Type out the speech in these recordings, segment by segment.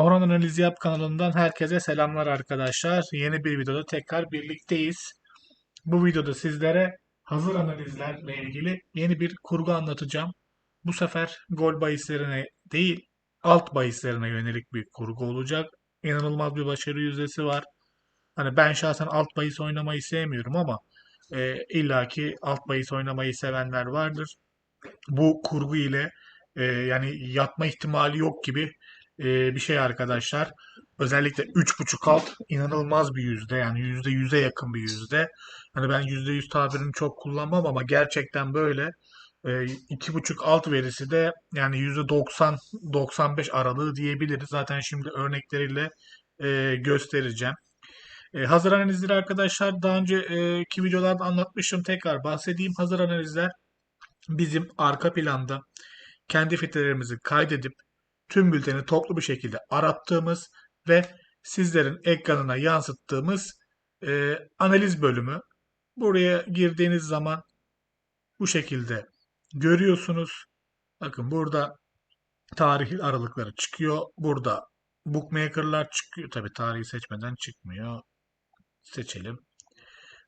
Oran Analizi Yap kanalından herkese selamlar arkadaşlar. Yeni bir videoda tekrar birlikteyiz. Bu videoda sizlere hazır analizlerle ilgili yeni bir kurgu anlatacağım. Bu sefer gol bahislerine değil, alt bahislerine yönelik bir kurgu olacak. İnanılmaz bir başarı yüzdesi var. Hani ben şahsen alt bahis oynamayı sevmiyorum ama e, illaki alt bahis oynamayı sevenler vardır. Bu kurgu ile e, yani yatma ihtimali yok gibi e, bir şey arkadaşlar. Özellikle 3.5 alt inanılmaz bir yüzde yani yüzde yüze yakın bir yüzde. Hani ben yüzde yüz tabirini çok kullanmam ama gerçekten böyle. E, iki buçuk alt verisi de yani yüzde 90-95 aralığı diyebiliriz. Zaten şimdi örnekleriyle e, göstereceğim. E, hazır analizleri arkadaşlar daha önceki videolarda anlatmışım. Tekrar bahsedeyim. Hazır analizler bizim arka planda kendi filtrelerimizi kaydedip tüm bülteni toplu bir şekilde arattığımız ve sizlerin ekranına yansıttığımız e, analiz bölümü. Buraya girdiğiniz zaman bu şekilde görüyorsunuz. Bakın burada tarih aralıkları çıkıyor. Burada bookmaker'lar çıkıyor. Tabi tarihi seçmeden çıkmıyor. Seçelim.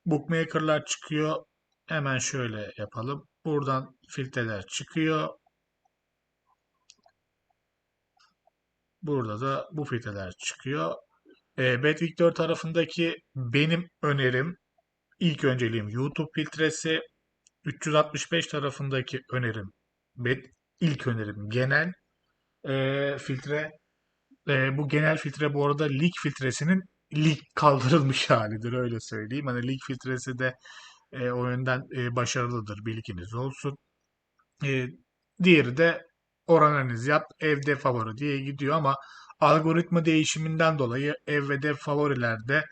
Bookmaker'lar çıkıyor. Hemen şöyle yapalım. Buradan filtreler çıkıyor. Burada da bu filtreler çıkıyor. E, Bet Victor tarafındaki benim önerim ilk önceliğim YouTube filtresi. 365 tarafındaki önerim Bet ilk önerim genel e, filtre. E, bu genel filtre bu arada lig filtresinin lig kaldırılmış halidir öyle söyleyeyim. Hani lig filtresi de e, o yönden e, başarılıdır bilginiz olsun. E, diğeri de oran yap evde favori diye gidiyor ama algoritma değişiminden dolayı ev ve dev favorilerde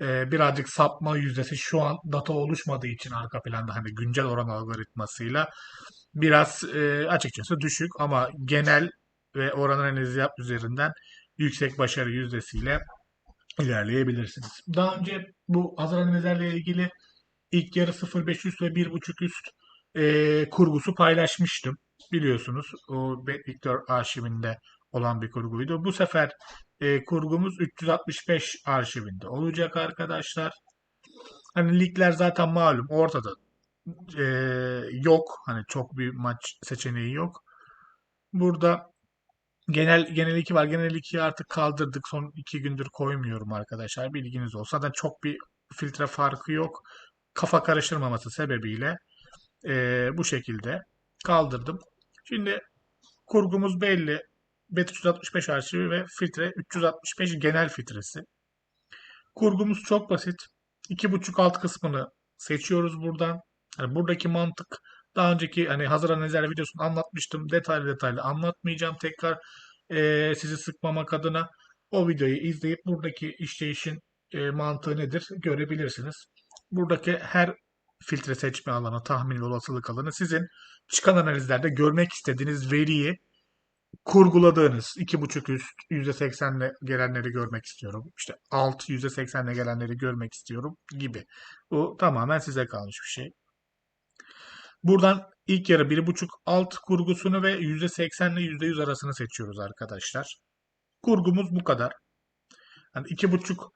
e, birazcık sapma yüzdesi şu an data oluşmadığı için arka planda hani güncel oran algoritmasıyla biraz e, açıkçası düşük ama genel ve oran analizi yap üzerinden yüksek başarı yüzdesiyle ilerleyebilirsiniz. Daha önce bu hazır analizlerle ilgili ilk yarı 0.5 üst ve 1.5 üst e, kurgusu paylaşmıştım. Biliyorsunuz o Victor arşivinde olan bir kurguydu. Bu sefer e, kurgumuz 365 arşivinde olacak arkadaşlar. Hani ligler zaten malum ortada e, yok. Hani çok bir maç seçeneği yok. Burada genel genel 2 var. Genel 2'yi artık kaldırdık. Son 2 gündür koymuyorum arkadaşlar. Bilginiz olsa da çok bir filtre farkı yok. Kafa karıştırmaması sebebiyle e, bu şekilde kaldırdım. Şimdi kurgumuz belli. Bet 365 arşivi ve filtre 365 genel filtresi. Kurgumuz çok basit. 2.5 alt kısmını seçiyoruz buradan. Yani buradaki mantık daha önceki hani hazır analizler videosunu anlatmıştım. Detaylı detaylı anlatmayacağım. Tekrar e, sizi sıkmamak adına o videoyu izleyip buradaki işleyişin e, mantığı nedir görebilirsiniz. Buradaki her filtre seçme alanı, tahmin olasılık alanı sizin çıkan analizlerde görmek istediğiniz veriyi kurguladığınız 2.5 üst %80'le gelenleri görmek istiyorum. İşte alt %80'le gelenleri görmek istiyorum gibi. Bu tamamen size kalmış bir şey. Buradan ilk yarı 1.5 alt kurgusunu ve %80 ile %100 arasını seçiyoruz arkadaşlar. Kurgumuz bu kadar. Yani 2.5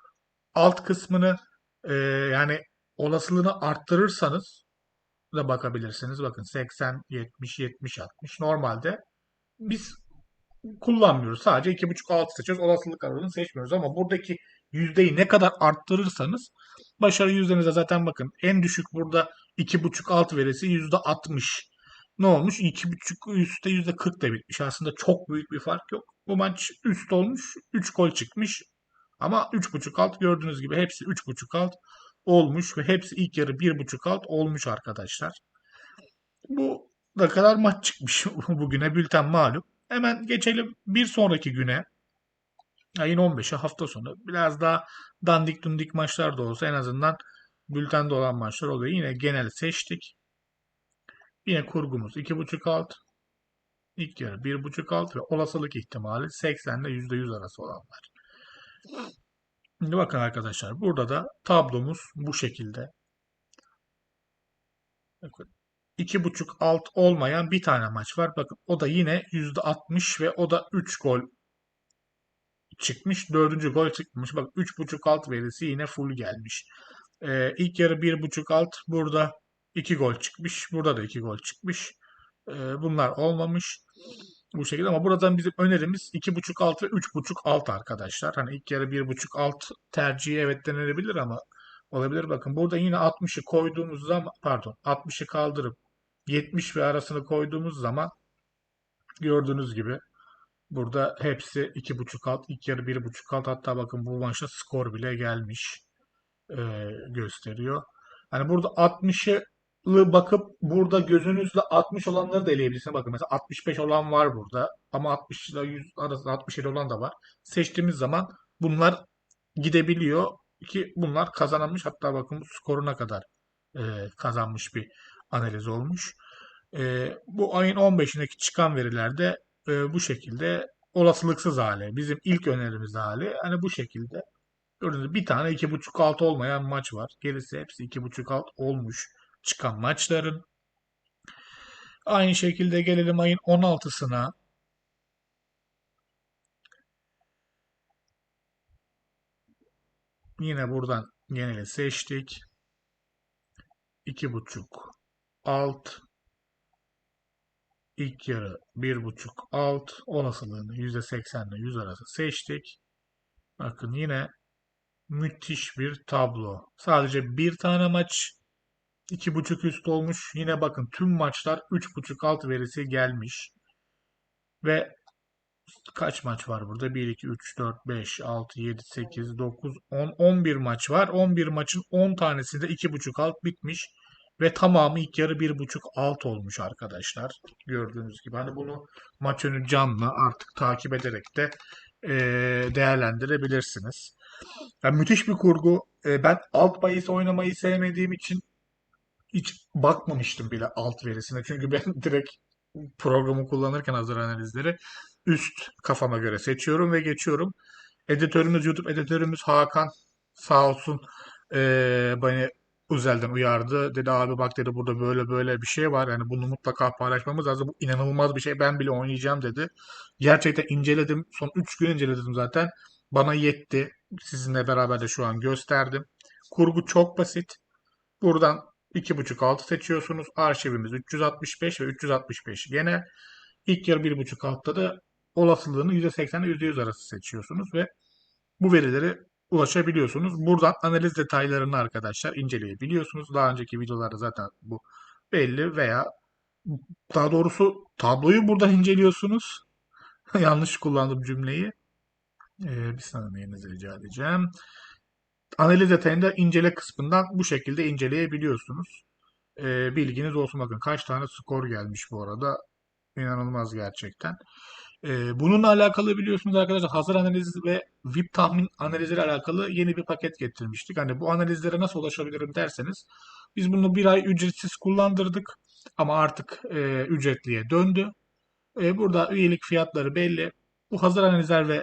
alt kısmını e, yani olasılığını arttırırsanız da bakabilirsiniz. Bakın 80, 70, 70, 60. Normalde biz kullanmıyoruz. Sadece 2.5 altı seçiyoruz. Olasılık aralığını seçmiyoruz ama buradaki yüzdeyi ne kadar arttırırsanız başarı yüzdenize zaten bakın en düşük burada 2.5 alt verisi %60. Ne olmuş? 2.5 üstte %40 da bitmiş. Aslında çok büyük bir fark yok. Bu maç üst olmuş. 3 gol çıkmış. Ama 3.5 alt gördüğünüz gibi hepsi 3.5 alt olmuş ve hepsi ilk yarı 1.5 alt olmuş arkadaşlar. Bu da kadar maç çıkmış bugüne bülten malum. Hemen geçelim bir sonraki güne. Ayın 15'i hafta sonu. Biraz daha dandik dundik maçlar da olsa en azından bültende olan maçlar oluyor. Yine genel seçtik. Yine kurgumuz 2.5 alt. İlk yarı 1.5 alt ve olasılık ihtimali 80 ile %100 arası olanlar. Şimdi bakın arkadaşlar burada da tablomuz bu şekilde. Bakın 2.5 alt olmayan bir tane maç var. Bakın o da yine %60 ve o da 3 gol çıkmış. Dördüncü gol çıkmış. Bak 3.5 alt verisi yine full gelmiş. Ee, ilk yarı 1.5 alt. Burada 2 gol çıkmış. Burada da 2 gol çıkmış. Ee, bunlar olmamış. Bu şekilde ama buradan bizim önerimiz 2.5 alt ve 3.5 alt arkadaşlar. Hani ilk yarı 1.5 alt tercihi evet denenebilir ama olabilir. Bakın burada yine 60'ı koyduğumuz zaman pardon 60'ı kaldırıp 70 ve arasını koyduğumuz zaman gördüğünüz gibi burada hepsi 2.5 alt, ilk yarı 1.5 alt hatta bakın bu maçta skor bile gelmiş e, gösteriyor. Hani burada 60'ı bakıp burada gözünüzle 60 olanları da eleyebilirsiniz. Bakın mesela 65 olan var burada ama 60 ile 100 arasında 67 olan da var. Seçtiğimiz zaman bunlar gidebiliyor ki bunlar kazanılmış hatta bakın skoruna kadar e, kazanmış bir analiz olmuş. E, bu ayın 15'indeki çıkan verilerde e, bu şekilde olasılıksız hale. Bizim ilk önerimiz hali. Hani bu şekilde. Gördüğünüz bir tane 2.5 alt olmayan maç var. Gerisi hepsi 2.5 alt olmuş çıkan maçların. Aynı şekilde gelelim ayın 16'sına. Yine buradan geneli seçtik. 2.5 alt ilk yarı 1.5 alt olasılığını %80 ile 100 arası seçtik. Bakın yine müthiş bir tablo. Sadece bir tane maç 2.5 üst olmuş. Yine bakın tüm maçlar 3.5 alt verisi gelmiş. Ve kaç maç var burada? 1, 2, 3, 4, 5, 6, 7, 8, 9, 10, 11 maç var. 11 maçın 10 tanesi de 2.5 alt bitmiş. Ve tamamı ilk yarı 1.5 alt olmuş arkadaşlar. Gördüğünüz gibi. Hani bunu maç önü canlı artık takip ederek de e, değerlendirebilirsiniz. Yani müthiş bir kurgu. E, ben alt bahis oynamayı sevmediğim için hiç bakmamıştım bile alt verisine. Çünkü ben direkt programı kullanırken hazır analizleri üst kafama göre seçiyorum ve geçiyorum. Editörümüz, YouTube editörümüz Hakan sağ olsun ee, beni özelden uyardı. Dedi abi bak dedi burada böyle böyle bir şey var. Yani bunu mutlaka paylaşmamız lazım. Bu inanılmaz bir şey. Ben bile oynayacağım dedi. Gerçekten inceledim. Son 3 gün inceledim zaten. Bana yetti. Sizinle beraber de şu an gösterdim. Kurgu çok basit. Buradan 2.5 altı seçiyorsunuz. Arşivimiz 365 ve 365 gene. İlk yarı 1.5 altta da olasılığını %80 ile %100 arası seçiyorsunuz ve bu verileri ulaşabiliyorsunuz. Buradan analiz detaylarını arkadaşlar inceleyebiliyorsunuz. Daha önceki videolarda zaten bu belli veya daha doğrusu tabloyu buradan inceliyorsunuz. Yanlış kullandım cümleyi. Ee, bir saniyenizi rica edeceğim. Analiz detayında incele kısmından bu şekilde inceleyebiliyorsunuz. Ee, bilginiz olsun bakın kaç tane skor gelmiş bu arada. İnanılmaz gerçekten. Ee, bununla alakalı biliyorsunuz arkadaşlar hazır analiz ve VIP tahmin analiziyle alakalı yeni bir paket getirmiştik. Hani bu analizlere nasıl ulaşabilirim derseniz biz bunu bir ay ücretsiz kullandırdık ama artık e, ücretliye döndü. E, burada üyelik fiyatları belli. Bu hazır analizler ve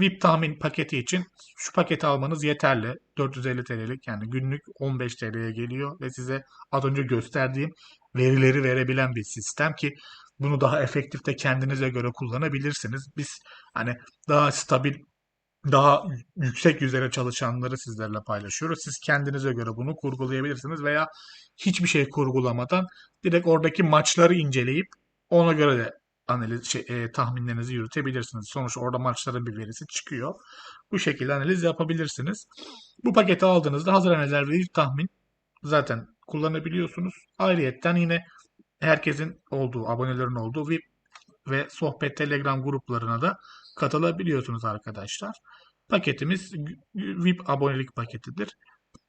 VIP tahmin paketi için şu paketi almanız yeterli. 450 TL'lik yani günlük 15 TL'ye geliyor ve size az önce gösterdiğim verileri verebilen bir sistem ki bunu daha efektif de kendinize göre kullanabilirsiniz. Biz hani daha stabil daha yüksek yüzlere çalışanları sizlerle paylaşıyoruz. Siz kendinize göre bunu kurgulayabilirsiniz veya hiçbir şey kurgulamadan direkt oradaki maçları inceleyip ona göre de analiz şey, e, tahminlerinizi yürütebilirsiniz. Sonuçta orada maçların bir verisi çıkıyor. Bu şekilde analiz yapabilirsiniz. Bu paketi aldığınızda hazır analizler ve ilk tahmin zaten kullanabiliyorsunuz. Ayrıyetten yine herkesin olduğu, abonelerin olduğu VIP ve sohbet Telegram gruplarına da katılabiliyorsunuz arkadaşlar. Paketimiz VIP abonelik paketidir.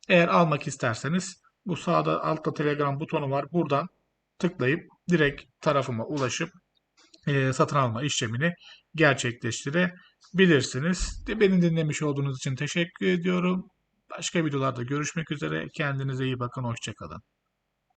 Eğer almak isterseniz bu sağda altta Telegram butonu var. Buradan tıklayıp direkt tarafıma ulaşıp e, satın alma işlemini gerçekleştirebilirsiniz. Beni dinlemiş olduğunuz için teşekkür ediyorum. Başka videolarda görüşmek üzere. Kendinize iyi bakın. Hoşçakalın.